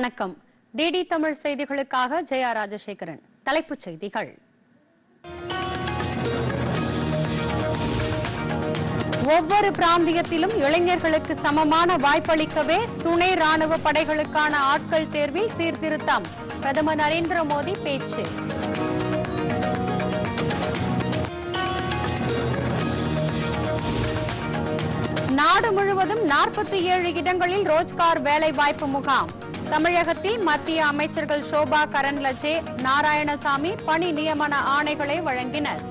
வணக்கம். டிடி தமிழ் செய்திகளுக்காக ஜெயா ராஜசேகரன். தலைப்புச் செய்திகள். ஒவ்வொரு பிராந்தியத்திலும் இளைஞர்களுக்கு சமமான வாய்ப்பளிக்கவே துணை ராணுவ படைகளுக்கான ஆட்கள் தேர்வில் சீர்திருத்தம். பிரதமர் நரேந்திர மோடி பேச்சு. நாடு முழுவதும் நாற்பத்தி ஏழு இடங்களில் ரோஜ்கார் வேலைவாய்ப்பு முகாம். தமிழகத்தில் மத்திய அமைச்சர்கள் சோபா கரன்லஜே நாராயணசாமி பணி நியமன ஆணைகளை வழங்கினர்.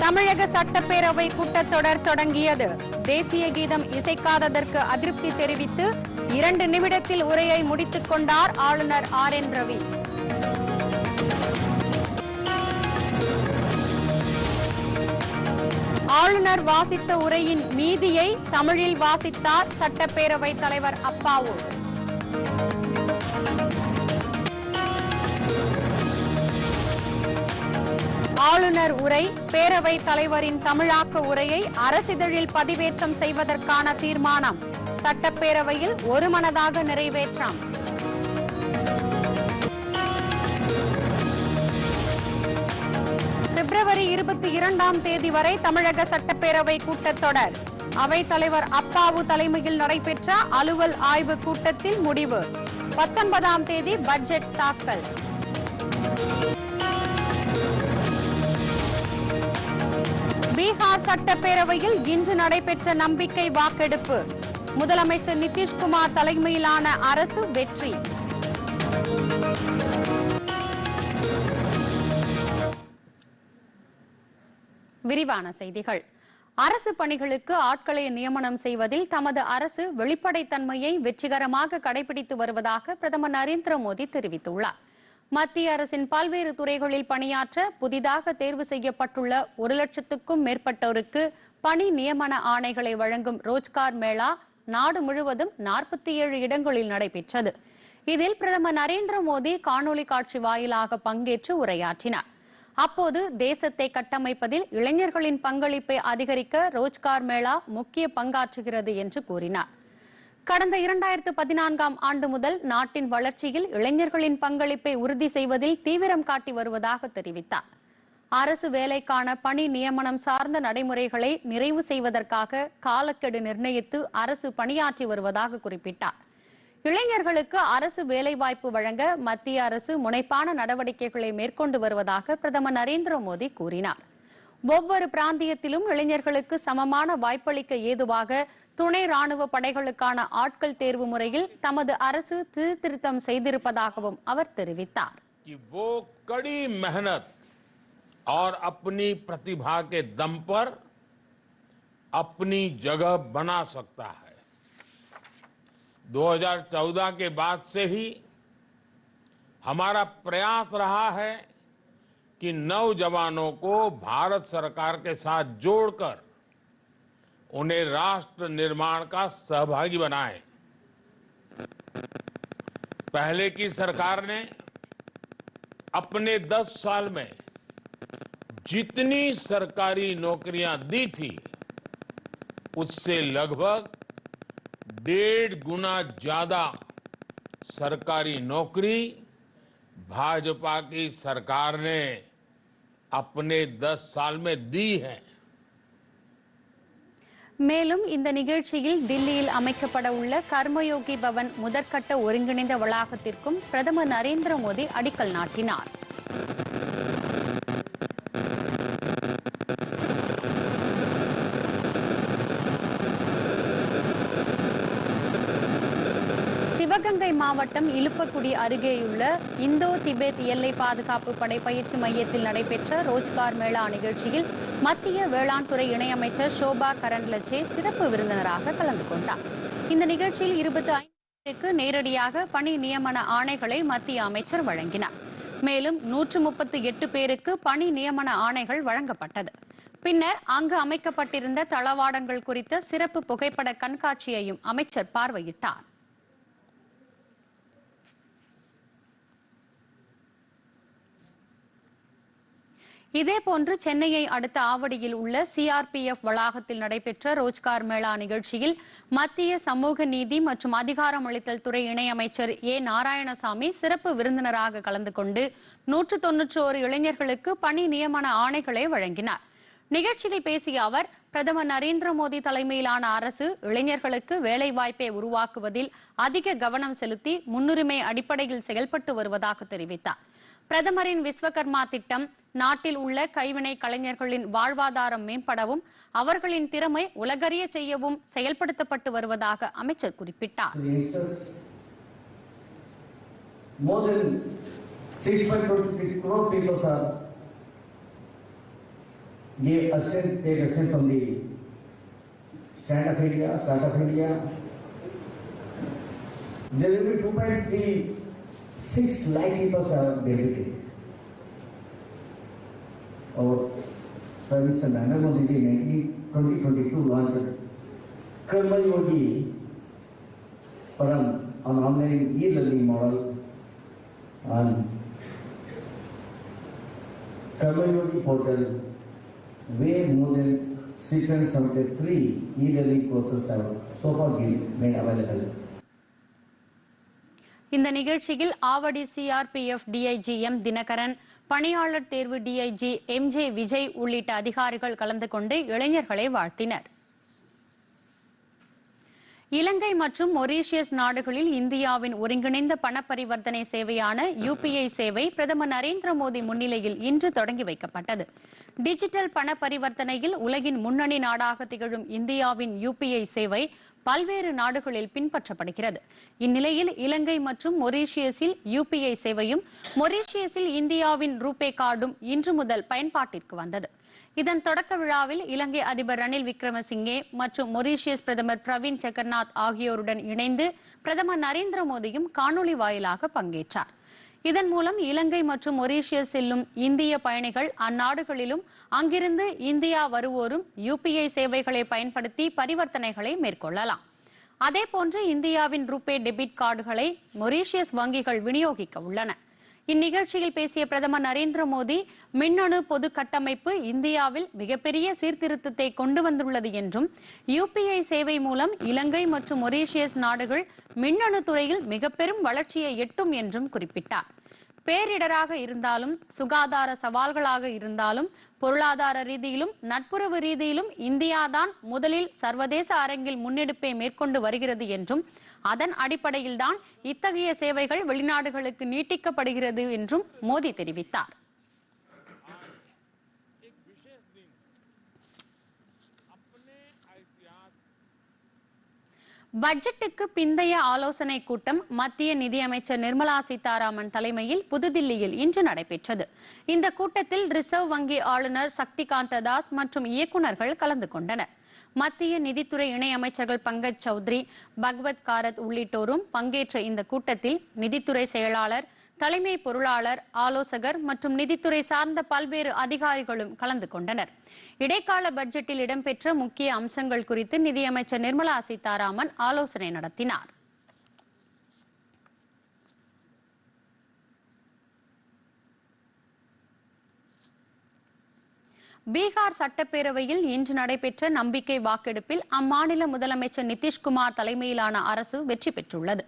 தமிழக சட்டப்பேரவை கூட்டத்தொடர் தொடங்கியது. தேசிய கீதம் இசைக்காததற்கு அதிருப்தி தெரிவித்து இரண்டு நிமிடத்தில் உரையை முடித்துக் கொண்டார் ஆளுநர் ஆர் என் ரவி. ஆளுநர் வாசித்த உரையின் மீதியை தமிழில் வாசித்தார் சட்டப்பேரவைத் தலைவர் அப்பாவு. ஆளுநர் உரை பேரவைத் தலைவரின் தமிழாக்க உரையை அரசிதழில் பதிவேற்றம் செய்வதற்கான தீர்மானம். சட்டப்பேரவையில் ஒருமனதாக நிறைவேற்றம். பிப்ரவரி இருபத்தி இரண்டாம் தேதி வரை தமிழக சட்டப்பேரவை கூட்டத்தொடர். அவைத் தலைவர் அப்பாவு தலைமையில் நடைபெற்ற அலுவல் ஆய்வு கூட்டத்தில் முடிவு. பத்தொன்பதாம் தேதி பட்ஜெட் தாக்கல். பீகார் சட்டப்பேரவையில் இன்று நடைபெற்ற நம்பிக்கை வாக்கெடுப்பு. முதலமைச்சர் நிதிஷ்குமார் தலைமையிலான அரசு வெற்றி. விரிவான செய்திகள். அரசு பணிகளுக்கு ஆட்களை நியமனம் செய்வதில் தமது அரசு வெளிப்படைத்தன்மையை வெற்றிகரமாக கடைபிடித்து வருவதாக பிரதமர் நரேந்திர மோடி தெரிவித்துள்ளார். மத்திய அரசின் பல்வேறு துறைகளில் பணியாற்ற புதிதாக தேர்வு செய்யப்பட்டுள்ள ஒரு லட்சத்துக்கும் மேற்பட்டோருக்கு பணி நியமன ஆணைகளை வழங்கும் ரோஜ்கார் மேளா நாடு முழுவதும் நாற்பத்தி ஏழு இடங்களில் நடைபெற்றது. இதில் பிரதமர் நரேந்திர மோடி காணொலி காட்சி வாயிலாக பங்கேற்று உரையாற்றினார். அப்போது தேசத்தை கட்டமைப்பதில் இளைஞர்களின் பங்களிப்பை அதிகரிக்க ரோஜ்கார் மேளா முக்கிய பங்காற்றுகிறது என்று கூறினார். கடந்த இரண்டாயிரத்து பதினான்காம் ஆண்டு முதல் நாட்டின் வளர்ச்சியில் இளைஞர்களின் பங்களிப்பை உறுதி செய்வதில் தீவிரம் காட்டி வருவதாக தெரிவித்தார். அரசு வேலைக்கான பணி நியமனம் சார்ந்த நடைமுறைகளை நிறைவு செய்வதற்காக காலக்கெடு நிர்ணயித்து அரசு பணியாற்றி வருவதாக குறிப்பிட்டார். இளைஞர்களுக்கு அரசு வேலைவாய்ப்பு வழங்க மத்திய அரசு முனைப்பான நடவடிக்கைகளை மேற்கொண்டு வருவதாக பிரதமர் நரேந்திர மோடி கூறினார் ஒவ்வொரு பிராந்தியத்திலும் இளைஞர்களுக்கு சமமான வாய்ப்பளிக்க ஏதுவாக துணை ராணுவ படைகளுக்கான ஆட்கள் தேர்வு முறையில் தமது அரசு சீர்திருத்தம் செய்திருப்பதாகவும் அவர் தெரிவித்தார் कि वो कड़ी मेहनत और अपनी प्रतिभा के दम पर अपनी जगह बना सकता है 2014 के बाद से ही हमारा प्रयास रहा है कि नौजवानों को भारत सरकार के साथ जोड़कर उन्हें राष्ट्र निर्माण का सहभागी बनाएँ। पहले की सरकार ने अपने 10 साल में जितनी सरकारी नौकरियाँ दी थी, उससे लगभग डेढ़ गुना ज्यादा सरकारी नौकरी भाजपा की सरकार ने अपने 10 साल में दी है மேலும் இந்த நிகழ்ச்சியில் தில்லியில் அமைக்கப்பட உள்ள கர்மயோகி பவன் முதற்கட்ட ஒருங்கிணைந்த வளாகத்திற்கும் பிரதமர் நரேந்திர மோடி அடிக்கல் நாட்டினார் சிவகங்கை மாவட்டம் இலுப்பக்குடி அருகேயுள்ள இந்தோ திபெத் எல்லை பாதுகாப்பு படை பயிற்சி மையத்தில் நடைபெற்ற ரோஜ்கார் மேளா நிகழ்ச்சியில் மத்திய வேளாண் துறை இணையமைச்சர் ஷோபா கரண்லச்சே சிறப்பு விருந்தினராக கலந்து கொண்டார். இந்த நிகழ்ச்சியில் இருபத்தி ஐந்துக்கு நேரடியாக பணி நியமன ஆணைகளை மத்திய அமைச்சர் வழங்கினார். மேலும் நூற்று முப்பத்தி எட்டு பேருக்கு பணி நியமன ஆணைகள் வழங்கப்பட்டது. பின்னர் அங்கு அமைக்கப்பட்டிருந்த தளவாடங்கள் குறித்த சிறப்பு புகைப்பட கண்காட்சியையும் அமைச்சர் பார்வையிட்டார். இதேபோன்று சென்னையை அடுத்த ஆவடியில் உள்ள சிஆர்பிஎஃப் வளாகத்தில் நடைபெற்ற ரோஜ்கார் மேளா நிகழ்ச்சியில் மத்திய சமூக நீதி மற்றும் அதிகாரமளித்தல் துறை இணையமைச்சர் ஏ நாராயணசாமி சிறப்பு விருந்தினராக கலந்து கொண்டு நூற்று தொன்னூற்றோரு இளைஞர்களுக்கு பணி நியமன ஆணைகளை வழங்கினார். நிகழ்ச்சியில் பேசிய அவர் பிரதமர் நரேந்திர மோடி தலைமையிலான அரசு இளைஞர்களுக்கு வேலைவாய்ப்பை உருவாக்குவதில் அதிக கவனம் செலுத்தி முன்னுரிமை அடிப்படையில் செயல்பட்டு வருவதாக தெரிவித்தார். பிரதமரின் விஸ்வகர்மா திட்டம் நாட்டில் உள்ள கைவினை கலைஞர்களின் வாழ்வாதாரம் மேம்படவும் அவர்களின் திறமை உலகறிய செய்யவும் செயல்படுத்தப்பட்டு வருவதாக அமைச்சர் குறிப்பிட்டார் Stand Up India, Start Up India. There will be 2.3 six like peoples are dedicated और प्राइम मिनिस्टर नरेंद्र मोदी जी ने E twenty twenty two launch Karmayogi परम on online e-learning model on Karmayogi portal where more than 673 e-learning courses have so far been made available. இந்த நிகழ்ச்சியில் Avadi CRPF DIG M Dinakaran பணியாளர் தேர்வு DIG M J Vijay உள்ளிட்ட அதிகாரிகள் கலந்து கொண்டு இளைஞர்களை வாழ்த்தினர். இலங்கை மற்றும் மொரீஷியஸ் நாடுகளில் இந்தியாவின் ஒருங்கிணைந்த பண பரிவர்த்தனை சேவையான யுபிஐ சேவை பிரதமர் நரேந்திர மோடி முன்னிலையில் இன்று தொடங்கி வைக்கப்பட்டது. டிஜிட்டல் பண பரிவர்த்தனையில் உலகின் முன்னணி நாடாக திகழும் இந்தியாவின் யுபிஐ சேவை பல்வேறு நாடுகளில் பின்பற்றப்படுகிறது. இந்நிலையில் இலங்கை மற்றும் மொரீஷியஸில் யுபிஐ சேவையும் மொரீஷியஸில் இந்தியாவின் ரூபே கார்டும் இன்று முதல் பயன்பாட்டிற்கு வந்தது. இதன் தொடக்க விழாவில் இலங்கை அதிபர் ரணில் விக்ரமசிங்கே மற்றும் மொரீஷியஸ் பிரதமர் பிரவீன் ஜெகநாத் ஆகியோருடன் இணைந்து பிரதமர் நரேந்திர மோடியும் காணொலி வாயிலாக பங்கேற்றார். இதன் மூலம் இலங்கை மற்றும் மொரீஷியஸ் செல்லும் இந்திய பயணிகள் அந்நாடுகளிலும் அங்கிருந்து இந்தியா வருவோரும் யுபிஐ சேவைகளை பயன்படுத்தி பரிவர்த்தனைகளை மேற்கொள்ளலாம். அதேபோன்று இந்தியாவின் ரூபே டெபிட் கார்டுகளை மொரீஷியஸ் வங்கிகள் விநியோகிக்க உள்ளன. இந்நிகழ்ச்சியில் பேசிய பிரதமர் நரேந்திர மோடி மின்னணு பொது கட்டமைப்பு இந்தியாவில் மிகப்பெரிய சீர்திருத்தத்தை கொண்டு வந்துள்ளது என்றும் யுபிஐ சேவை மூலம் இலங்கை மற்றும் மொரீஷியஸ் நாடுகள் மின்னணு துறையில் மிக பெரும் வளர்ச்சியை எட்டும் என்றும் குறிப்பிட்டார். பேரிடராக இருந்தாலும் சுகாதார சவால்களாக இருந்தாலும் பொருளாதார ரீதியிலும் நட்புறவு ரீதியிலும் இந்தியாதான் முதலில் சர்வதேச அரங்கில் முன்னெடுப்பை மேற்கொண்டு வருகிறது என்றும் அதன் அடிப்படையில்தான் இத்தகைய சேவைகள் வெளிநாடுகளுக்கு நீட்டிக்கப்படுகிறது என்றும் மோடி தெரிவித்தார். பட்ஜெட்டுக்கு பிந்தைய ஆலோசனை கூட்டம் மத்திய நிதியமைச்சர் நிர்மலா சீதாராமன் தலைமையில் புதுதில்லியில் இன்று நடைபெற்றது. இந்த கூட்டத்தில் ரிசர்வ் வங்கி ஆளுநர் சக்திகாந்த தாஸ் மற்றும் இயக்குநர்கள் கலந்து கொண்டனர். மத்திய நிதித்துறை இணையமைச்சர்கள் பங்கஜ் சௌத்ரி பகவத் காரத் உள்ளிட்டோரும் பங்கேற்ற இந்த கூட்டத்தில் நிதித்துறை செயலாளர் தலைமை பொருளாளர் ஆலோசகர் மற்றும் நிதித்துறை சார்ந்த பல்வேறு அதிகாரிகளும் கலந்து கொண்டனர். இடைக்கால பட்ஜெட்டில் இடம்பெற்ற முக்கிய அம்சங்கள் குறித்து நிதியமைச்சர் நிர்மலா சீதாராமன் ஆலோசனை நடத்தினார். பீகார் சட்டப்பேரவையில் இன்று நடைபெற்ற நம்பிக்கை வாக்கெடுப்பில் அம்மாநில முதலமைச்சர் நிதிஷ்குமார் தலைமையிலான அரசு வெற்றி பெற்றுள்ளது.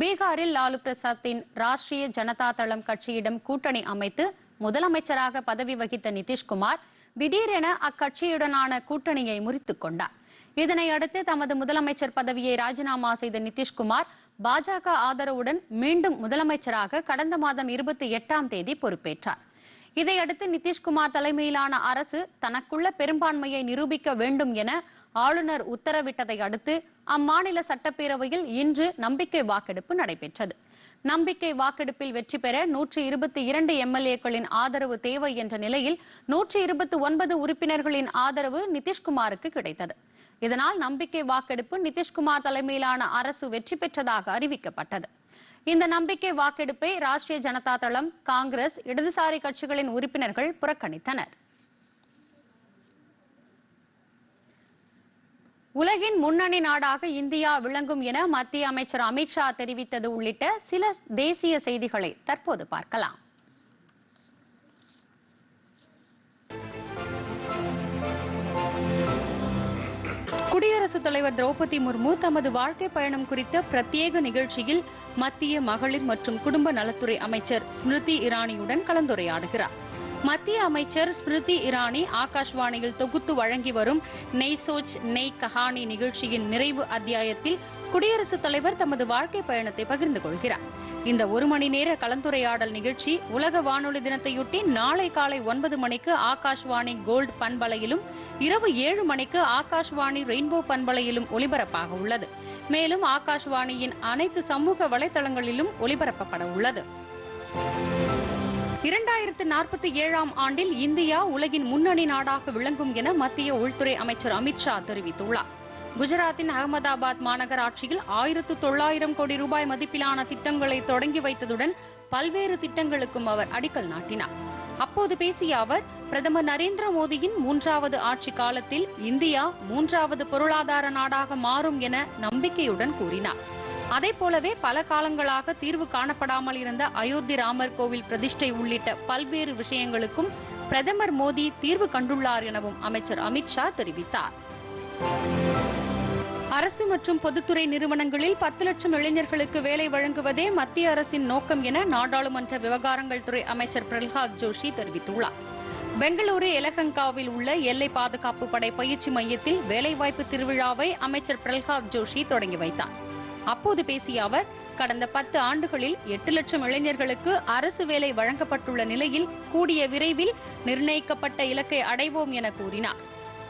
பீகாரில் லாலு பிரசாத்தின் ராஷ்டிரிய ஜனதா தளம் கட்சியிடம் கூட்டணி அமைத்து முதலமைச்சராக பதவி வகித்த நிதிஷ்குமார் திடீரென அக்கட்சியுடனான கூட்டணியை முறித்துக் கொண்டார். இதனையடுத்து தமது முதலமைச்சர் பதவியை ராஜினாமா செய்த நிதிஷ்குமார் பாஜக ஆதரவுடன் மீண்டும் முதலமைச்சராக கடந்த மாதம் இருபத்தி எட்டாம் தேதி பொறுப்பேற்றார். இதையடுத்து நிதிஷ்குமார் தலைமையிலான அரசு தனக்குள்ள பெரும்பான்மையை நிரூபிக்க வேண்டும் என ஆளுநர் உத்தரவிட்டதை அடுத்து அம்மாநில சட்டப்பேரவையில் இன்று நம்பிக்கை வாக்கெடுப்பு நடைபெற்றது. நம்பிக்கை வாக்கெடுப்பில் வெற்றி பெற நூற்றி இருபத்தி இரண்டு எம்எல்ஏக்களின் ஆதரவு தேவை என்ற நிலையில் நூற்றி இருபத்தி ஒன்பது உறுப்பினர்களின் ஆதரவு நிதிஷ்குமாருக்கு கிடைத்தது. இதனால் நம்பிக்கை வாக்கெடுப்பு நிதிஷ்குமார் தலைமையிலான அரசு வெற்றி பெற்றதாக அறிவிக்கப்பட்டது. இந்த நம்பிக்கை வாக்கெடுப்பை ராஷ்டிரிய ஜனதா தளம் காங்கிரஸ் இடதுசாரி கட்சிகளின் உறுப்பினர்கள் புறக்கணித்தனர். உலகின் முன்னணி நாடாக இந்தியா விளங்கும் என மத்திய அமைச்சர் அமித்ஷா தெரிவித்தது உள்ளிட்ட சில தேசிய செய்திகளை தற்போது பார்க்கலாம். குடியரசுத் தலைவர் திரௌபதி முர்மு தமது வாழ்க்கை பயணம் குறித்த பிரத்யேக நிகழ்ச்சியில் மத்திய மகளிர் மற்றும் குடும்ப நலத்துறை அமைச்சர் ஸ்மிருதி இரானியுடன் கலந்துரையாடுகிறார். மத்திய அமைச்சர் ஸ்மிருதி இரானி ஆகாஷ்வாணியில் தொகுத்து வழங்கி வரும் நெய் சோச் நெய் கஹானி நிகழ்ச்சியின் நிறைவு அத்தியாயத்தில் குடியரசுத் தலைவர் தமது வாழ்க்கை பயணத்தை பகிர்ந்து கொள்கிறார். இந்த ஒரு மணி நேர கலந்துரையாடல் நிகழ்ச்சி உலக வானொலி தினத்தையொட்டி நாளை காலை ஒன்பது மணிக்கு ஆகாஷ்வாணி கோல்டு பண்பலையிலும் இரவு ஏழு மணிக்கு ஆகாஷ்வாணி ரெயின்போ பண்பலையிலும் ஒலிபரப்பாக உள்ளது. மேலும் ஆகாஷ்வாணியின் அனைத்து சமூக வலைதளங்களிலும் ஒலிபரப்பப்பட உள்ளது. இரண்டாயிரத்து நாற்பத்தி ஏழாம் ஆண்டில் இந்தியா உலகின் முன்னணி நாடாக விளங்கும் என மத்திய உள்துறை அமைச்சர் அமித்ஷா தெரிவித்துள்ளார். குஜராத்தின் அகமதாபாத் மாநகராட்சியில் ஆயிரத்து தொள்ளாயிரம் கோடி ரூபாய் மதிப்பிலான திட்டங்களை தொடங்கி வைத்ததுடன் பல்வேறு திட்டங்களுக்கும் அவர் அடிக்கல் நாட்டினார். அப்போது பேசிய அவர் பிரதமர் நரேந்திர மோடியின் மூன்றாவது ஆட்சி காலத்தில் இந்தியா மூன்றாவது பொருளாதார நாடாக மாறும் என நம்பிக்கையுடன் கூறினார். அதே போலவே பல காலங்களாக தீர்வு காணப்படாமல் இருந்த அயோத்தி ராமர் கோவில் பிரதிஷ்டை உள்ளிட்ட பல்வேறு விஷயங்களுக்கும் பிரதமர் மோடி தீர்வு கண்டுள்ளார் எனவும் அமைச்சர் அமித்ஷா தெரிவித்தார். அரசு மற்றும் பொதுத்துறை நிறுவனங்களில் பத்து லட்சம் இளைஞர்களுக்கு வேலை வழங்குவதே மத்திய அரசின் நோக்கம் என நாடாளுமன்ற விவகாரங்கள் துறை அமைச்சர் பிரல்ஹாத் ஜோஷி தெரிவித்துள்ளார். பெங்களூரு எலகங்காவில் உள்ள எல்லை பாதுகாப்பு படை பயிற்சி மையத்தில் வேலைவாய்ப்பு திருவிழாவை அமைச்சர் பிரல்ஹாத் ஜோஷி தொடங்கி வைத்தார். அப்போது பேசிய அவர் கடந்த பத்து ஆண்டுகளில் எட்டு லட்சம் இளைஞர்களுக்கு அரசு வேலை வழங்கப்பட்டுள்ள நிலையில் கூடிய விரைவில் நிர்ணயிக்கப்பட்ட இலக்கை அடைவோம் என கூறினார்.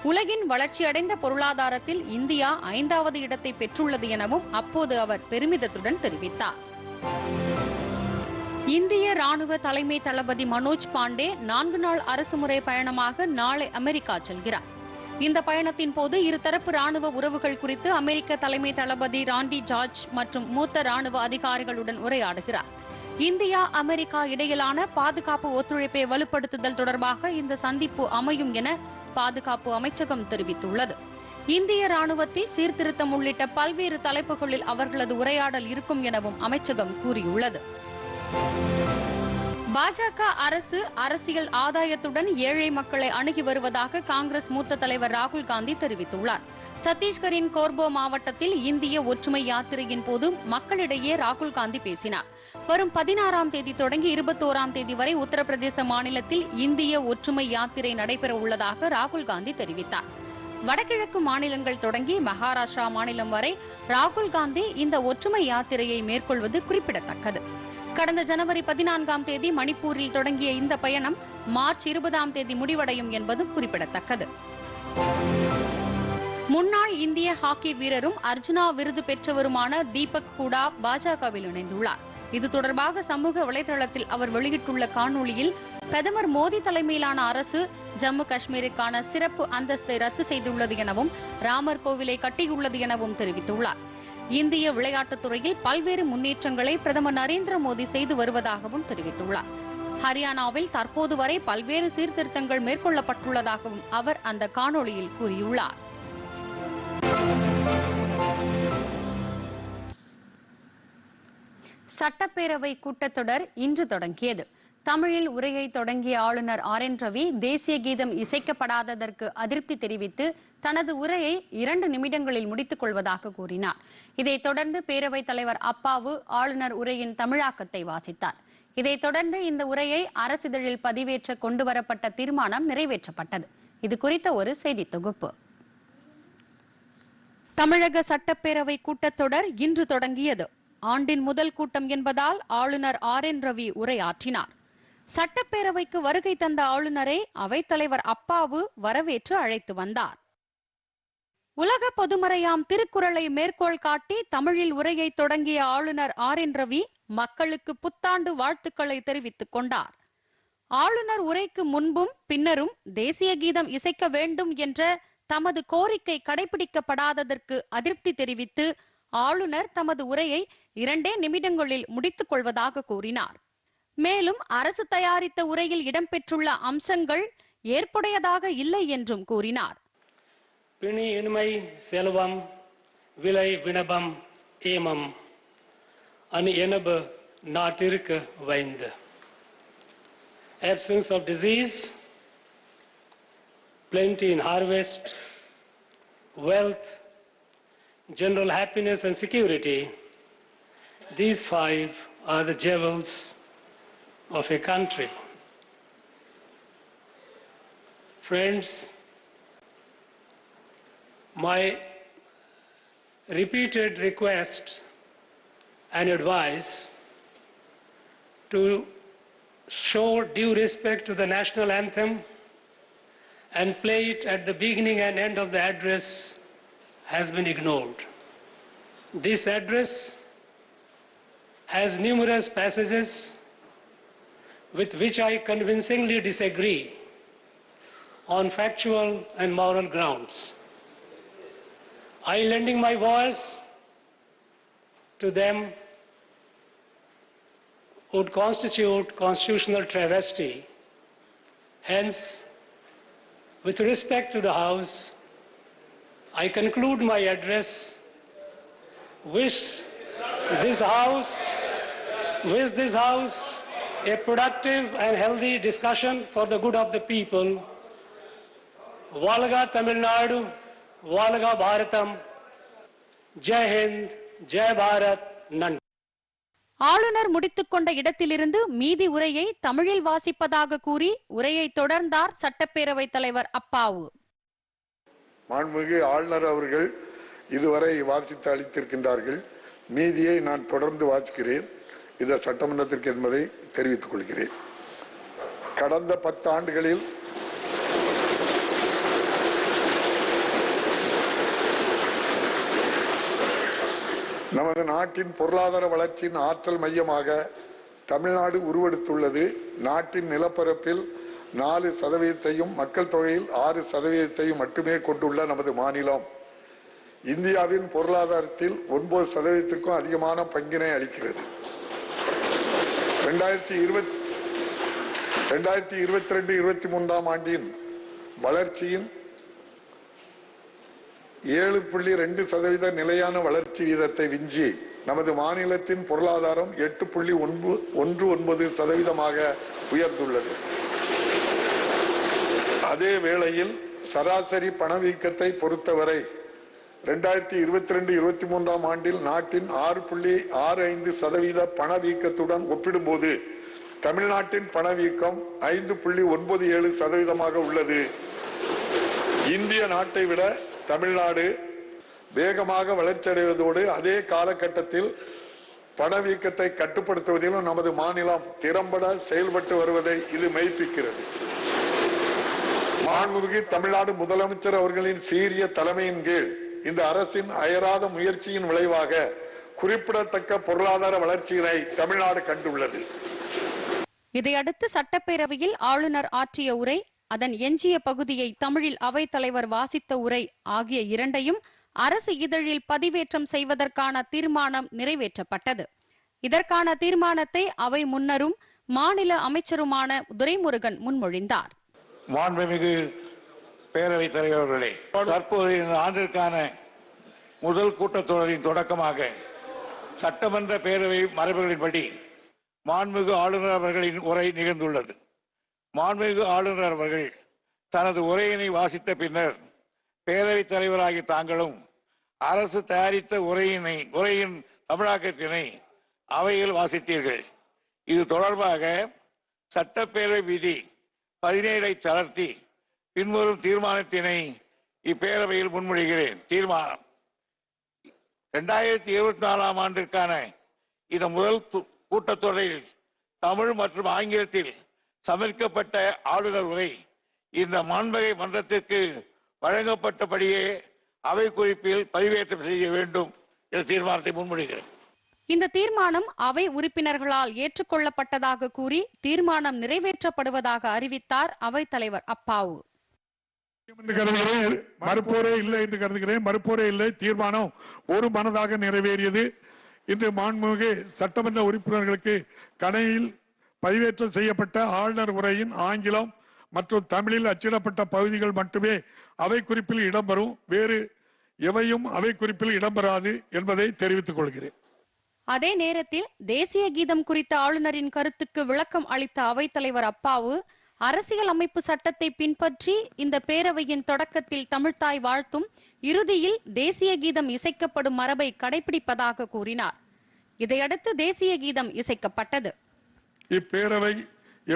உலகின் வளர்ச்சியடைந்த பொருளாதாரத்தில் இந்தியா ஐந்தாவது இடத்தை பெற்றுள்ளது எனவும் அப்போது அவர் பெருமிதத்துடன் தெரிவித்தார். இந்திய ராணுவ தலைமை தளபதி மனோஜ் பாண்டே நான்கு நாள் அரசுமுறை பயணமாக நாளை அமெரிக்கா செல்கிறார். இந்த பயணத்தின் போது இருதரப்பு ராணுவ உறவுகள் குறித்து அமெரிக்க தலைமை தளபதி ராண்டி ஜார்ஜ் மற்றும் மூத்த ராணுவ அதிகாரிகளுடன் உரையாடுகிறார். இந்தியா அமெரிக்கா இடையிலான பாதுகாப்பு ஒத்துழைப்பை வலுப்படுத்துதல் தொடர்பாக இந்த சந்திப்பு அமையும் என பாதுகாப்பு அமைச்சகம் தெரிவித்துள்ளது. இந்திய ராணுவத்தில் சீர்திருத்தம் உள்ளிட்ட பல்வேறு தலைப்புகளில் அவர்களது உரையாடல் இருக்கும் எனவும் அமைச்சகம் கூறியுள்ளது. பாஜக அரசு அரசியல் ஆதாயத்துடன் ஏழை மக்களை அணுகி வருவதாக காங்கிரஸ் மூத்த தலைவர் ராகுல் காந்தி தெரிவித்துள்ளார். சத்தீஸ்கரின் கோர்போ மாவட்டத்தில் இந்திய ஒற்றுமை யாத்திரையின் போது மக்களிடையே ராகுல் காந்தி பேசினார். வரும் பதினாறாம் தேதி தொடங்கி இருபத்தோராம் தேதி வரை உத்தரப்பிரதேச மாநிலத்தில் இந்திய ஒற்றுமை யாத்திரை நடைபெற உள்ளதாக ராகுல் காந்தி தெரிவித்தார். வடகிழக்கு மாநிலங்கள் தொடங்கி மகாராஷ்டிரா மாநிலம் வரை ராகுல் காந்தி இந்த ஒற்றுமை யாத்திரையை மேற்கொள்வது குறிப்பிடத்தக்கது. கடந்த ஜனவரி பதினான்காம் தேதி மணிப்பூரில் தொடங்கிய இந்த பயணம் மார்ச் இருபதாம் தேதி முடிவடையும் என்பதும் குறிப்பிடத்தக்கது. முன்னாள் இந்திய ஹாக்கி வீரரும் அர்ஜுனா விருது பெற்றவருமான தீபக் ஹூடா பாஜகவில் இணைந்துள்ளார். இது தொடர்பாக சமூக வலைதளத்தில் அவர் வெளியிட்டுள்ள காணொளியில் பிரதமர் மோடி தலைமையிலான அரசு ஜம்மு காஷ்மீருக்கான சிறப்பு அந்தஸ்தை ரத்து செய்துள்ளது எனவும் ராமர் கோவிலை கட்டியுள்ளது எனவும் தெரிவித்துள்ளார். இந்திய விளையாட்டுத் துறையில் பல்வேறு முன்னேற்றங்களை பிரதமர் நரேந்திர மோடி செய்து வருவதாகவும் தெரிவித்துள்ளார். ஹரியானாவில் தற்போது வரை பல்வேறு சீர்திருத்தங்கள் மேற்கொள்ளப்பட்டுள்ளதாகவும் அவர் அந்த காணொளியில் கூறியுள்ளார். சட்டப்பேரவை கூட்டத்தொடர் இன்று தொடங்கியது. தமிழில் உரையை தொடங்கிய ஆளுநர் ஆர் என் ரவி தேசிய கீதம் இசைக்கப்படாததற்கு அதிருப்தி தெரிவித்து தனது உரையை இரண்டு நிமிடங்களில் முடித்துக் கொள்வதாக கூறினார். இதைத் தொடர்ந்து பேரவைத் தலைவர் அப்பாவு ஆளுநர் உரையின் தமிழாக்கத்தை வாசித்தார். இதைத் தொடர்ந்து இந்த உரையை அரசிதழில் பதிவேற்ற கொண்டுவரப்பட்ட தீர்மானம் நிறைவேற்றப்பட்டது. இது குறித்த ஒரு செய்தி தொகுப்பு. தமிழக சட்டப்பேரவை கூட்டத்தொடர் இன்று தொடங்கியது. ஆண்டின் முதல் கூட்டம் என்பதால் ஆளுநர் ஆர் என் ரவி உரையாற்றினார். சட்டப்பேரவைக்கு வருகை தந்த ஆளுநரை அவைத்தலைவர் அப்பாவு வரவேற்று அழைத்து வந்தார். உலக பொதுமறையாம் திருக்குறளை மேற்கோள் காட்டி தமிழில் உரையை தொடங்கிய ஆளுநர் ஆர் என் ரவி மக்களுக்கு புத்தாண்டு வாழ்த்துக்களை தெரிவித்துக் கொண்டார். ஆளுநர் உரைக்கு முன்பும் பின்னரும் தேசிய கீதம் இசைக்க வேண்டும் என்ற தமது கோரிக்கை கடைபிடிக்கப்படாததற்கு அதிருப்தி தெரிவித்து ஆளுநர் தமது உரையை இரண்டே நிமிடங்களில் முடித்துக் கொள்வதாக கூறினார். மேலும் அரசு தயாரித்த உரையில் இடம்பெற்றுள்ள அம்சங்கள் ஏற்புடையதாக இல்லை என்றும் கூறினார். பிணி இனிமை செல்வம் விலை வினபம் ஏமம் அணி எனபு நாட்டிற்கு வைந்து. Absence of disease, plenty in harvest, wealth, general happiness and security, these five are the jewels of a country. Friends, my repeated requests and advice to show due respect to the national anthem and play it at the beginning and end of the address has been ignored. This address has numerous passages with which I convincingly disagree on factual and moral grounds. I lending my voice to them would constitute constitutional travesty. Hence, with respect to the House, I conclude my address. Wish this House, wish this House a productive and healthy discussion for the good of the people. Valga Tamil Nadu, Valga Bharatam, Jai Hind, Jai Bharat, Nandi. ஆளுநர் முடித்துக்கொண்ட இடத்திலிருந்து மீதி உரையை தமிழில் வாசிப்பதாக கூறி உரையை தொடர்ந்தார் சட்டப்பேரவைத் தலைவர் அப்பாவு மாண்புமிகு ஆளுநர் அவர்கள் இதுவரை வாசித்து அளித்திருக்கின்றார்கள். மீதியை நான் தொடர்ந்து வாசிக்கிறேன். இந்த சட்டமன்றத்திற்கு என்பதை தெரிவித்துக் கொள்கிறேன். கடந்த பத்து ஆண்டுகளில் நமது நாட்டின் பொருளாதார வளர்ச்சியின் ஆற்றல் மையமாக தமிழ்நாடு உருவெடுத்துள்ளது. நாட்டின் நிலப்பரப்பில் நாலு சதவீதத்தையும் மக்கள் தொகையில் ஆறு சதவீதத்தையும் மட்டுமே கொண்டுள்ள நமது மாநிலம். இந்தியாவின் பொருளாதாரத்தில் ஒன்பது சதவீதத்திற்கும் அதிகமான பங்கினை அளிக்கிறது. ரெண்டாயிரத்தி இருபத்தி ரெண்டாயிரத்தி இருபத்தி ரெண்டு இருபத்தி மூன்றாம் ஆண்டின் வளர்ச்சியின் ஏழு புள்ளி ரெண்டு சதவீத நிலையான வளர்ச்சி வீதத்தை விஞ்சி நமது மாநிலத்தின் பொருளாதாரம் எட்டு புள்ளி ஒன்பது ஒன்று ஒன்பது சதவீதமாக உயர்ந்துள்ளது. அதே வேளையில் சராசரி பணவீக்கத்தை பொறுத்தவரை ரெண்டாயிரத்தி இருபத்தி ரெண்டு இருபத்தி மூன்றாம் ஆண்டில் நாட்டின் ஆறு புள்ளி ஆறு ஐந்து சதவீத பணவீக்கத்துடன் ஒப்பிடும்போது தமிழ்நாட்டின் பணவீக்கம் ஐந்து புள்ளி ஒன்பது ஏழு சதவீதமாக உள்ளது. இந்திய நாட்டை விட தமிழ்நாடு வேகமாக வளர்ச்சியடைவதோடு அதே காலகட்டத்தில் பணவீக்கத்தை கட்டுப்படுத்துவதிலும் நமது மாநிலம் திறம்பட செயல்பட்டு வருவதை இது மெய்ப்பிக்கிறது. மாண்புமிகு தமிழ்நாடு முதலமைச்சர் அவர்களின் சீரிய தலைமையின் கீழ் இந்த அரசின் அயராத முயற்சியின் விளைவாக குறிப்பிடத்தக்க பொருளாதார வளர்ச்சியினை தமிழ்நாடு கண்டுள்ளது. இதையடுத்து சட்டப்பேரவையில் ஆளுநர் ஆற்றிய உரை அதன் எஞ்சிய பகுதியை தமிழில் அவைத்தலைவர் வாசித்த உரை ஆகிய இரண்டையும் அரசு இதழில் பதிவேற்றம் செய்வதற்கான தீர்மானம் நிறைவேற்றப்பட்டது. இதற்கான தீர்மானத்தை அவை முன்னரும் மாநில அமைச்சருமான துரைமுருகன் முன்மொழிந்தார். மாண்புமிகு பேரவைத் தலைவர்களே தற்போது இந்த ஆண்டிற்கான முதல் கூட்டத்தொடரின் தொடக்கமாக சட்டமன்ற பேரவை மரபுகளின்படி மாண்புமிகு ஆளுநர் அவர்களின் உரை நிகழ்ந்துள்ளது. மாண்புமிகு ஆளுநர் அவர்கள் தனது உரையினை வாசித்த பின்னர் பேரவைத் தலைவராகிய தாங்களும் அரசு தயாரித்த உரையினை உரையின் தமிழாக்கத்தினை அவையில் வாசித்தீர்கள். இது தொடர்பாக சட்டப்பேரவை விதி பதினேழை தளர்த்தி பின்வரும் தீர்மானத்தினை இப்பேரவையில் முன்மொழிகிறேன். தீர்மானம். இரண்டாயிரத்தி இருபத்தி நாலாம் ஆண்டிற்கான இந்த முதல் கூட்டத்தொடரில் தமிழ் மற்றும் ஆங்கிலத்தில் சமர்க்கப்பட்ட ஆளுநர் உரை இந்த மாண்பகை மன்றத்திற்கு வழங்கப்பட்டபடியே அவை குறிப்பில் பதிவேற்றம் செய்ய வேண்டும் என்ற தீர்மானத்தை முன்மொழிகிறேன். இந்த தீர்மானம் அவை உறுப்பினர்களால் ஏற்றுக்கொள்ளப்பட்டதாக கூறி தீர்மானம் நிறைவேற்றப்படுவதாக அறிவித்தார் அவைத்தலைவர் அப்பாவு. கருதுகிறேன். மறுப்போரே இல்லை என்று கருதுகிறேன். மறுப்போரே இல்லை. தீர்மானம் ஒரு மனதாக நிறைவேறியது. இன்று மாண்புமிகு சட்டமன்ற உறுப்பினர்களுக்கு கணையில் பதிவேற்றம் செய்யப்பட்ட ஆளுநர் உரையின் ஆங்கிலம் மற்றும் தமிழில் அச்சிடப்பட்ட பகுதிகள் மட்டுமே அவை குறிப்பில் இடம்பெறும். வேறு எவையும் அவை குறிப்பில் இடம்பெறாது என்பதை தெரிவித்துக் கொள்கிறேன். அதே நேரத்தில் தேசிய கீதம் குறித்த ஆளுநரின் கருத்துக்கு விளக்கம் அளித்த அவைத்தலைவர் அப்பாவு அரசியல் அமைப்பு சட்டத்தை பின்பற்றி இந்த பேரவையின் தொடக்கத்தில் தமிழ்தாய் வாழ்த்தும் இறுதியில் தேசிய கீதம் இசைக்கப்படும் மரபை கடைபிடிப்பதாக கூறினார். இதையடுத்து தேசிய கீதம் இசைக்கப்பட்டது. இப்பேரவை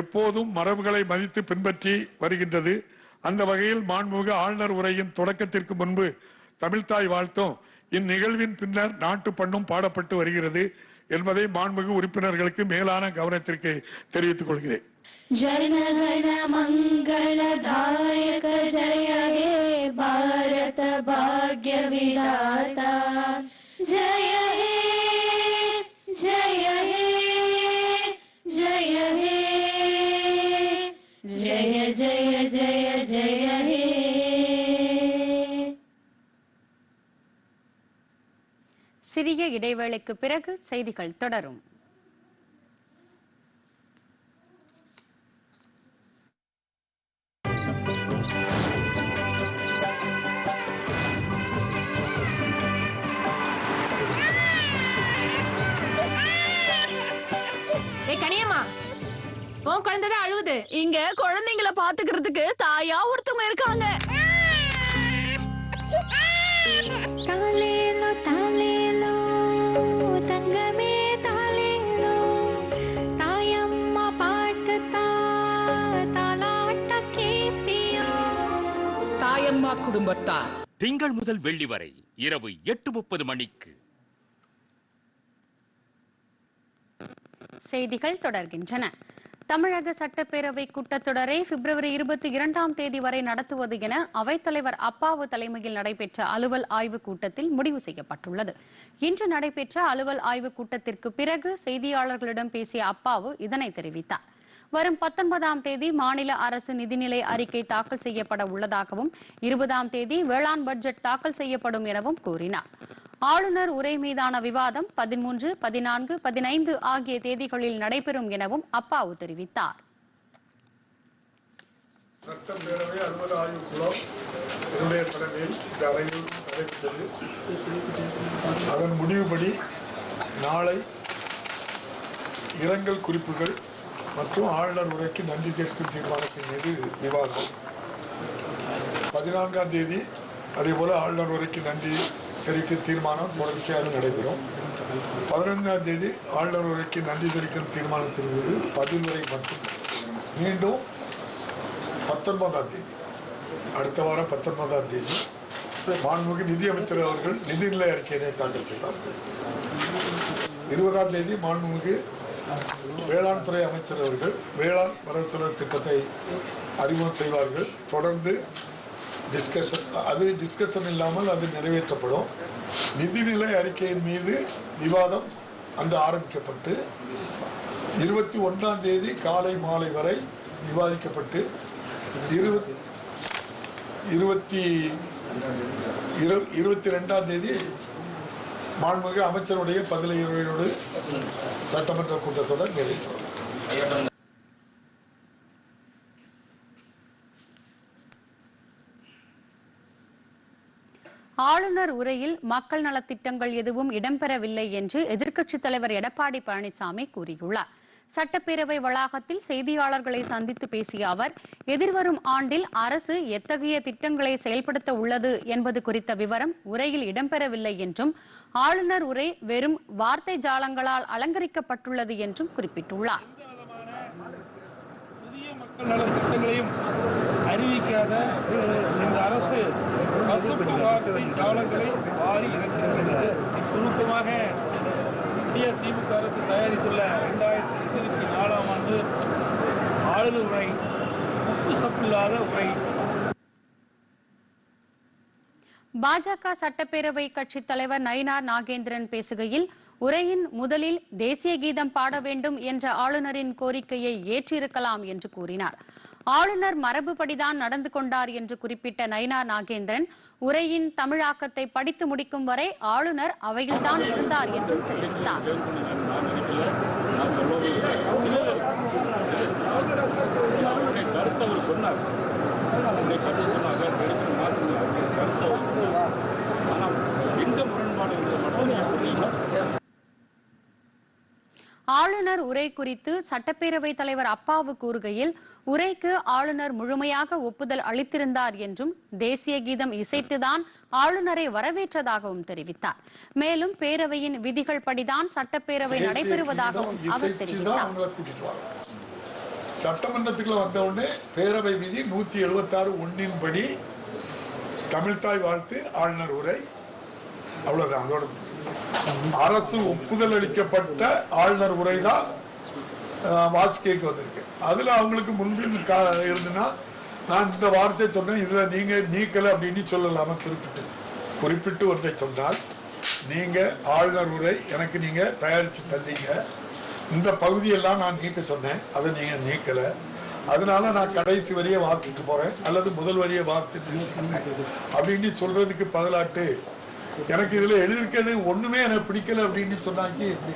எப்போதும் மரபுகளை மதித்து பின்பற்றி வருகின்றது. அந்த வகையில் மாண்புமிகு ஆளுநர் உரையின் தொடக்கத்திற்கு முன்பு தமிழ்தாய் வாழ்த்தும். இந்நிகழ்வின் பின்னர் நாட்டு பண்ணும் பாடப்பட்டு வருகிறது என்பதை மாண்புமிகு உறுப்பினர்களுக்கு மேலான கவனத்திற்கு தெரிவித்துக் கொள்கிறேன். ஜனகண மங்களதாயக ஜய ஹே பாரத பாக்ய விதாதா ஜய ஹே சிறிய இடைவேளைக்கு பிறகு செய்திகள் தொடரும். கனியம்மா. உன் குழந்தை தான் அழுவுது. இங்க குழந்தைங்கள பாத்துக்கிறதுக்கு தாயா ஒருத்தவங்க இருக்காங்க. குடும்பத்தார். திங்கள் முதல் வெள்ளி வரை இரவு எட்டு முப்பது மணிக்கு. செய்திகள் தொடர்கின்றன. தமிழக சட்டப்பேரவை கூட்டத்தொடரை பிப்ரவரி இருபத்தி இரண்டாம் தேதி வரை நடத்துவது என அவைத்தலைவர் அப்பாவு தலைமையில் நடைபெற்ற அலுவல் ஆய்வுக் கூட்டத்தில் முடிவு செய்யப்பட்டுள்ளது. இன்று நடைபெற்ற அலுவல் ஆய்வுக் கூட்டத்திற்கு பிறகு செய்தியாளர்களிடம் பேசிய அப்பாவு இதனை தெரிவித்தார். வரும் பத்தொன்பதாம் தேதி மாநில அரசு நிதிநிலை அறிக்கை தாக்கல் செய்யப்பட உள்ளதாகவும் இருபதாம் தேதி வேளாண் பட்ஜெட் தாக்கல் செய்யப்படும் எனவும் கூறினார். ஆளுநர் உரை மீதான விவாதம் பதிமூன்று பதினான்கு பதினைந்து ஆகிய தேதிகளில் நடைபெறும் எனவும் அப்பாவு தெரிவித்தார். சட்டப்பேரவை அலுவல் ஆய்வுக் குழு என்னுடைய தலைமையில் இந்த அறையில் நடைபெற்றது. அதன் முடிவுபடி நாளை இரங்கல் குறிப்புகள் மற்றும் ஆளுநர் உரைக்கு நன்றி தெரிவிக்கும் தீர்மானத்தின் மீது விவாதம். பதினான்காம் தேதி அதேபோல் ஆளுநர் உரைக்கு நன்றி தெரிவிக்கும் தீர்மானம் தொடர்ச்சியாக நடைபெறும். பதினைந்தாம் தேதி ஆளுநர் உரைக்கு நன்றி தெரிவிக்கும் தீர்மானத்தின் மீது பதில் உரை மற்றும் மீண்டும் பத்தொன்பதாம் தேதி அடுத்த வாரம் பத்தொன்பதாம் தேதி மாண்புமிகு நிதியமைச்சர் அவர்கள் நிதிநிலை அறிக்கையினை தாக்கல் செய்தார்கள் இருபதாம் தேதி மாண்புமிகு வேளாண் துறை அமைச்சர் அவர்கள் வேளாண் வரவு செலவு திட்டத்தை அறிமுகம் செய்வார்கள். தொடர்ந்து டிஸ்கஷன் அது டிஸ்கஷன் இல்லாமல் அது நிறைவேற்றப்படும். நிதிநிலை அறிக்கையின் மீது விவாதம் அன்று ஆரம்பிக்கப்பட்டு இருபத்தி ஒன்றாம் தேதி காலை மாலை வரை விவாதிக்கப்பட்டு இருபத் இருபத்தி இரு இருபத்தி ரெண்டாம் தேதி மாண்புமிகு அமைச்சருடைய பதிலையோடு சட்டமன்ற கூட்டத்தொடர் நிறைவேறும் ஆளுநர் உரையில் மக்கள் நலத்திட்டங்கள் எதுவும் இடம்பெறவில்லை என்று எதிர்க்கட்சித் தலைவர் எடப்பாடி பழனிசாமி கூறியுள்ளார். சட்டப்பேரவை வளாகத்தில் செய்தியாளர்களை சந்தித்து பேசிய அவர் எதிர்வரும் ஆண்டில் அரசு எத்தகைய திட்டங்களை செயல்படுத்த உள்ளது என்பது குறித்த விவரம் உரையில் இடம்பெறவில்லை என்றும் ஆளுநர் உரை வெறும் வார்த்தை ஜாலங்களால் அலங்கரிக்கப்பட்டுள்ளது என்றும் குறிப்பிட்டுள்ளார். அறிவிக்காத இந்த அரசு பசுப்பு வார்த்தை ஜாலங்களை வாரி இறந்திருக்கிறது சுருக்கமாக இந்திய திமுக அரசு தயாரித்துள்ள ரெண்டாயிரத்தி இருபத்தி நாலாம் ஆண்டு ஆளுநர் உரை உப்பு சப்பில்லாத உரை. பாஜக சட்டப்பேரவை கட்சித் தலைவர் நயினார் நாகேந்திரன் பேசுகையில் உரையின் முதலில் தேசிய கீதம் பாட வேண்டும் என்ற ஆளுநரின் கோரிக்கையை ஏற்றிருக்கலாம் என்று கூறினார். ஆளுநர் மரபுபடிதான் நடந்து கொண்டார் என்று குறிப்பிட்ட நயினார் நாகேந்திரன் உரையின் தமிழாக்கத்தை படித்து முடிக்கும் வரை ஆளுநர் அவையில்தான் இருந்தார் என்றும் தெரிவித்தார். ஆளுநர் உரை குறித்து சட்டப்பேரவைத் தலைவர் அப்பாவு கூறுகையில் உரைக்கு ஆளுநர் முழுமையாக ஒப்புதல் அளித்திருந்தார் என்றும் தேசிய கீதம் இசைத்துதான் ஆளுநரை வரவேற்றதாகவும் தெரிவித்தார். மேலும் பேரவையின் விதிகள் படிதான் சட்டப்பேரவை நடைபெறுவதாகவும் அவர் தெரிவித்தார். சட்டமன்றத்துக்குள்ள வந்த உடனே பேரவை விதி நூத்தி எழுபத்தி ஆறு படி தமிழ்தாய் வாழ்த்து ஆளுநர் உரை. அவ்வளவுதான் அதோட அரசு ஒப்புதல் அளிக்கப்பட்ட ஆளுநர் உரை தான் வாசிக்கைக்கு வந்திருக்கு. அதுல அவங்களுக்கு முன்பின் கா- இருந்துன்னா நான் இந்த வார்த்தை சொன்னேன் இதுல நீங்க நீக்கல அப்படின்னு சொல்லலாம குறிப்பிட்டு. குறிப்பிட்டு ஒன்றை சொன்னால் நீங்க ஆளுநர் உரை எனக்கு நீங்க தயாரிச்சு தந்தீங்க. இந்த பகுதியெல்லாம் நான் நீக்க சொன்னேன். அதை நீங்க நீக்கலை. அதனால நான் கடைசி வரியை வாத்துட்டு போறேன். அல்லது முதல் வரியை வாத்துட்டு அப்படின்னு சொல்றதுக்கு பதிலாட்டு எனக்கு இதுல எழுதியிருக்கிறது ஒண்ணுமே எனக்கு பிடிக்கல அப்படின்னு சொன்னாங்க எப்படி?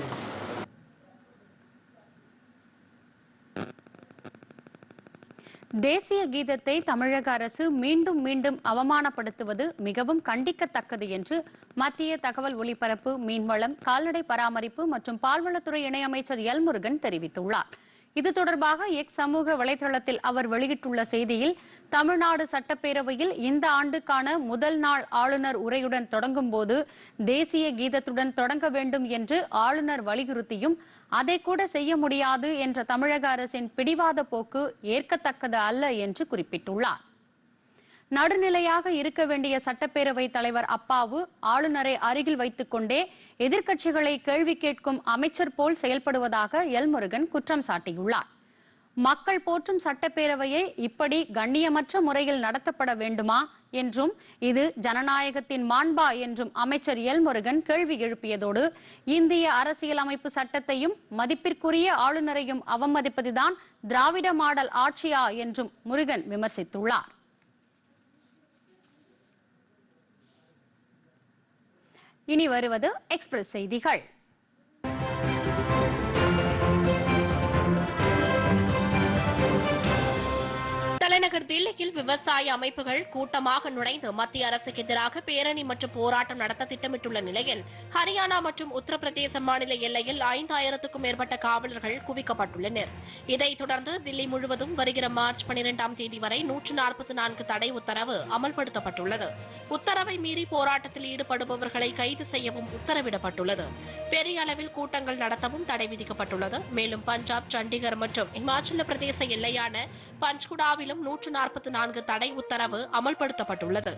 தேசிய கீதத்தை தமிழக அரசு மீண்டும் மீண்டும் அவமானப்படுத்துவது மிகவும் கண்டிக்கத்தக்கது என்று மத்திய தகவல் ஒலிபரப்பு மீன்வளம் கால்நடை பராமரிப்பு மற்றும் பால்வளத்துறை இணையமைச்சர் எல் முருகன் தெரிவித்துள்ளார். இது தொடர்பாக எக்ஸ் சமூக வலைதளத்தில் அவர் வெளியிட்டுள்ள செய்தியில் தமிழ்நாடு சட்டப்பேரவையில் இந்த ஆண்டுக்கான முதல் நாள் ஆளுநர் உரையுடன் தொடங்கும் போது தேசிய கீதத்துடன் தொடங்க வேண்டும் என்று ஆளுநர் வலியுறுத்தியும் அதை கூட செய்ய முடியாது என்ற தமிழக அரசின் பிடிவாத போக்கு ஏற்கத்தக்கது அல்ல என்று குறிப்பிட்டுள்ளார். நடுநிலையாக இருக்க வேண்டிய சட்டப்பேரவை தலைவர் அப்பாவு ஆளுநரை அருகில் வைத்துக் கொண்டே எதிர்க்கட்சிகளை கேள்வி கேட்கும் அமைச்சர் போல் செயல்படுவதாக எல் முருகன் குற்றம் சாட்டியுள்ளார். மக்கள் போற்றும் சட்டப்பேரவையை இப்படி கண்ணியமற்ற முறையில் நடத்தப்பட வேண்டுமா என்றும் இது ஜனநாயகத்தின் மாண்பா என்றும் அமைச்சர் எல் முருகன் கேள்வி எழுப்பியதோடு இந்திய அரசியலமைப்பு சட்டத்தையும் மதிப்பிற்குரிய ஆளுநரையும் அவமதிப்பதுதான் திராவிட மாடல் ஆட்சியா என்றும் முருகன் விமர்சித்துள்ளார். இனி வருவது எக்ஸ்பிரஸ் செய்திகள். தலைநகர் தில்லியில் விவசாய அமைப்புகள் கூட்டமாக நுழைந்து மத்திய அரசுக்கு எதிராக பேரணி மற்றும் போராட்டம் நடத்த திட்டமிட்டுள்ள நிலையில் ஹரியானா மற்றும் உத்தரப்பிரதேச மாநில எல்லையில் ஐந்தாயிரத்துக்கும் மேற்பட்ட காவலர்கள் குவிக்கப்பட்டுள்ளனர். இதைத் தொடர்ந்து தில்லி முழுவதும் வருகிற மார்ச் பனிரெண்டாம் தேதி வரை நூற்று நாற்பத்தி நான்கு தடை உத்தரவு அமல்படுத்தப்பட்டுள்ளது. உத்தரவை மீறி போராட்டத்தில் ஈடுபடுபவர்களை கைது செய்யவும் உத்தரவிடப்பட்டுள்ளது. பெரிய அளவில் கூட்டங்கள் நடத்தவும் தடை விதிக்கப்பட்டுள்ளது. மேலும் பஞ்சாப் சண்டிகர் மற்றும் இமாச்சல பிரதேச எல்லையான பஞ்ச்குடாவிலும் நூற்று நாற்பத்தி நான்கு தடை உத்தரவு அமல்படுத்தப்பட்டுள்ளது.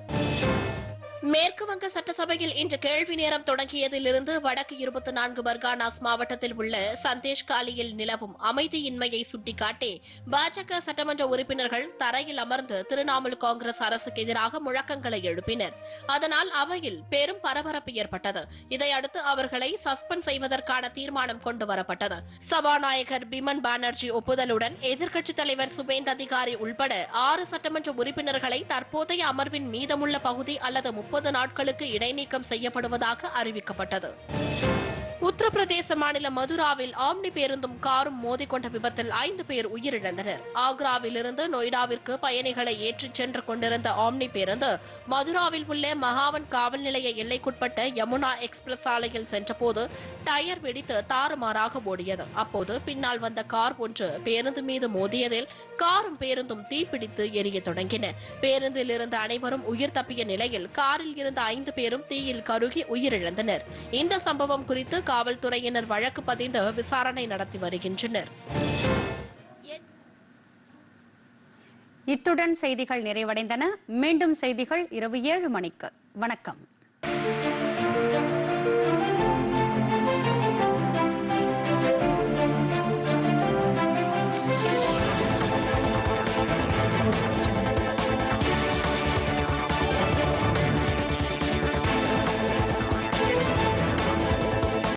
மேற்கு வங்க சட்டசபையில் இன்று கேள்வி நேரம் தொடங்கியதிலிருந்து வடக்கு இருபத்தி நான்கு பர்கானாஸ் மாவட்டத்தில் உள்ள சந்தேஷ் காலியில் நிலவும் அமைதியின்மையை சுட்டிக்காட்டி பாஜக சட்டமன்ற உறுப்பினர்கள் தரையில் அமர்ந்து திரிணாமுல் காங்கிரஸ் அரசுக்கு எதிராக முழக்கங்களை எழுப்பினர். அதனால் அவையில் பெரும் பரபரப்பு ஏற்பட்டது. இதையடுத்து அவர்களை சஸ்பெண்ட் செய்வதற்கான தீர்மானம் கொண்டு வரப்பட்டது. சபாநாயகர் பிமன் பானர்ஜி ஒப்புதலுடன் எதிர்க்கட்சித் தலைவர் சுபேந்த் அதிகாரி உள்பட ஆறு சட்டமன்ற உறுப்பினர்களை தற்போதைய அமர்வின் மீதமுள்ள பகுதி அல்லது முப்பது நாட்களுக்கு இடைநீக்கம் செய்யப்படுவதாக அறிவிக்கப்பட்டது. உத்தரப்பிரதேச மாநிலம் மதுராவில் ஆம்னி பேருந்தும் காரும் மோதிக்கொண்ட விபத்தில் ஐந்து பேர் உயிரிழந்தனர். ஆக்ராவிலிருந்து நொய்டாவிற்கு பயணிகளை ஏற்றிச் சென்று கொண்டிருந்த ஆம்னி பேருந்து மதுராவில் உள்ள மகாவன் காவல் நிலைய எல்லைக்குட்பட்ட யமுனா எக்ஸ்பிரஸ் சாலையில் சென்றபோது டயர் வெடித்து தாறுமாறாக ஓடியது. அப்போது பின்னால் வந்த கார் ஒன்று பேருந்து மீது மோதியதில் காரும் பேருந்தும் தீப்பிடித்து எரிய தொடங்கின. பேருந்தில் இருந்த அனைவரும் உயிர் தப்பிய நிலையில் காரில் இருந்த ஐந்து பேரும் தீயில் கருகி உயிரிழந்தனர். இந்த சம்பவம் குறித்து காவல்துறையினர் வழக்கு பதிந்து விசாரணை நடத்தி வருகின்றனர். இத்துடன் செய்திகள் நிறைவடைந்தன. மீண்டும் செய்திகள் இரவு ஏழு மணிக்கு. வணக்கம்.